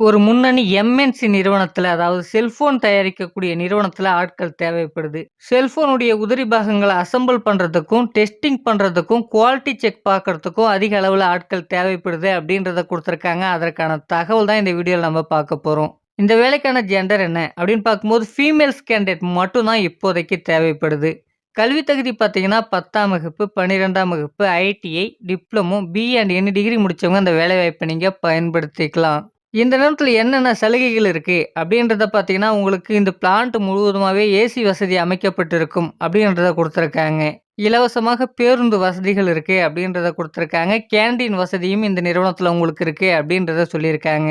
ஒரு முன்னணி எம்என்சி நிறுவனத்தில் அதாவது செல்ஃபோன் தயாரிக்கக்கூடிய நிறுவனத்தில் ஆட்கள் தேவைப்படுது. செல்ஃபோனுடைய உதிரி பாகங்களை அசெம்பிள் பண்ணுறதுக்கும் டெஸ்டிங் பண்ணுறதுக்கும் குவாலிட்டி செக் பார்க்கறதுக்கும் அதிக அளவில் ஆட்கள் தேவைப்படுது அப்படின்றத கொடுத்துருக்காங்க அதற்கான தகவல் தான் இந்த வீடியோவில் நம்ம பார்க்க போகிறோம் இந்த வேலைக்கான ஜெண்டர் என்ன அப்படின்னு பார்க்கும்போது, ஃபீமேல்ஸ் கேண்டிடேட் மட்டும்தான் இப்போதைக்கு தேவைப்படுது. கல்வி தகுதி பார்த்தீங்கன்னா 10ஆம் வகுப்பு, 12ஆம் வகுப்பு, ITI, diploma, B and any degree முடித்தவங்க இந்த வேலைவாய்ப்ப நீங்கள் பயன்படுத்திக்கலாம். இந்த நேரத்தில் என்னென்ன சலுகைகள் இருக்குது அப்படின்றத பார்த்தீங்கன்னா, உங்களுக்கு இந்த பிளான்ட் முழுவதுமாகவே ஏசி வசதி அமைக்கப்பட்டிருக்கும் அப்படின்றத கொடுத்துருக்காங்க. இலவசமாக பேருந்து வசதிகள் இருக்குது அப்படின்றத கொடுத்துருக்காங்க. கேன்டீன் வசதியும் இந்த நிறுவனத்தில் உங்களுக்கு இருக்குது அப்படின்றத சொல்லியிருக்காங்க.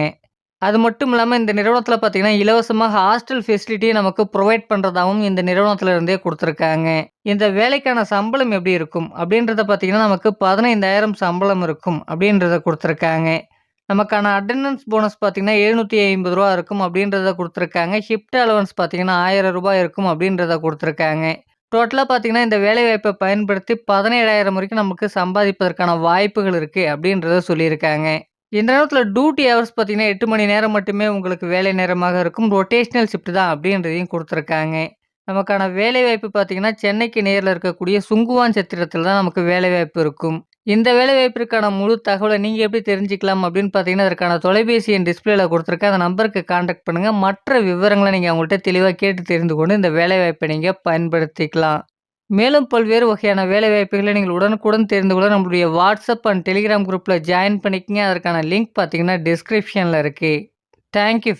அது மட்டும் இல்லாமல் இந்த நிறுவனத்தில் பார்த்தீங்கன்னா, இலவசமாக ஹாஸ்டல் ஃபெசிலிட்டியை நமக்கு ப்ரொவைட் பண்ணுறதாகவும் இந்த நிறுவனத்தில் இருந்தே கொடுத்துருக்காங்க. இந்த வேலைக்கான சம்பளம் எப்படி இருக்கும்? அப்படின்றத பார்த்தீங்கன்னா, நமக்கு 15,000 சம்பளம் இருக்கும் அப்படின்றத கொடுத்துருக்காங்க. நமக்கான அட்டண்டன்ஸ் போனஸ் பார்த்தீங்கன்னா, ஏழுநூற்றி ஐம்பது ரூபா இருக்கும் அப்படின்றத கொடுத்துருக்காங்க ஷிஃப்ட் அலவன்ஸ் பார்த்தீங்கன்னா, ஆயிரம் ரூபாய் இருக்கும் அப்படின்றத கொடுத்துருக்காங்க டோட்டலாக பார்த்தீங்கன்னா, இந்த வேலைவாய்ப்பை பயன்படுத்தி 17,000 வரைக்கும் நமக்கு சம்பாதிப்பதற்கான வாய்ப்புகள் இருக்குது அப்படின்றத சொல்லியிருக்காங்க. இந்த நேரத்தில் டியூட்டி ஹவர்ஸ் பார்த்தீங்கன்னா, எட்டு மணி நேரம் மட்டுமே உங்களுக்கு வேலை நேரமாக இருக்கும். ரொட்டேஷ்னல் ஷிஃப்ட் தான் அப்படின்றதையும் கொடுத்துருக்காங்க நமக்கான வேலைவாய்ப்பு பார்த்தீங்கன்னா, சென்னைக்கு நேரில் இருக்கக்கூடிய சுங்குவான் சத்திரத்தில் தான் நமக்கு வேலைவாய்ப்பு இருக்கும். இந்த வேலைவாய்ப்பிற்கான முழு தகவலை நீங்கள் எப்படி தெரிஞ்சுக்கலாம் அப்படின்னு பார்த்தீங்கன்னா, அதற்கான தொலைபேசி எண் டிஸ்பிளேல கொடுத்துருக்கேன் அந்த நம்பருக்கு காண்டாக்ட் பண்ணுங்கள் மற்ற விவரங்களை நீங்கள் அவங்கள்ட்ட தெளிவாக கேட்டு தெரிந்து கொண்டு இந்த வேலைவாய்ப்பை நீங்கள் பயன்படுத்திக்கலாம். மேலும் பல்வேறு வகையான வேலைவாய்ப்புகளை நீங்கள் உடனுக்குடன் தெரிந்து கொள்ள நம்மளுடைய வாட்ஸ்அப் அண்ட் டெலிகிராம் குரூப்பில் ஜாயின் பண்ணிக்கங்க. அதற்கான லிங்க் பார்த்தீங்கன்னா, டிஸ்கிரிப்ஷனில் இருக்குது தேங்க் யூ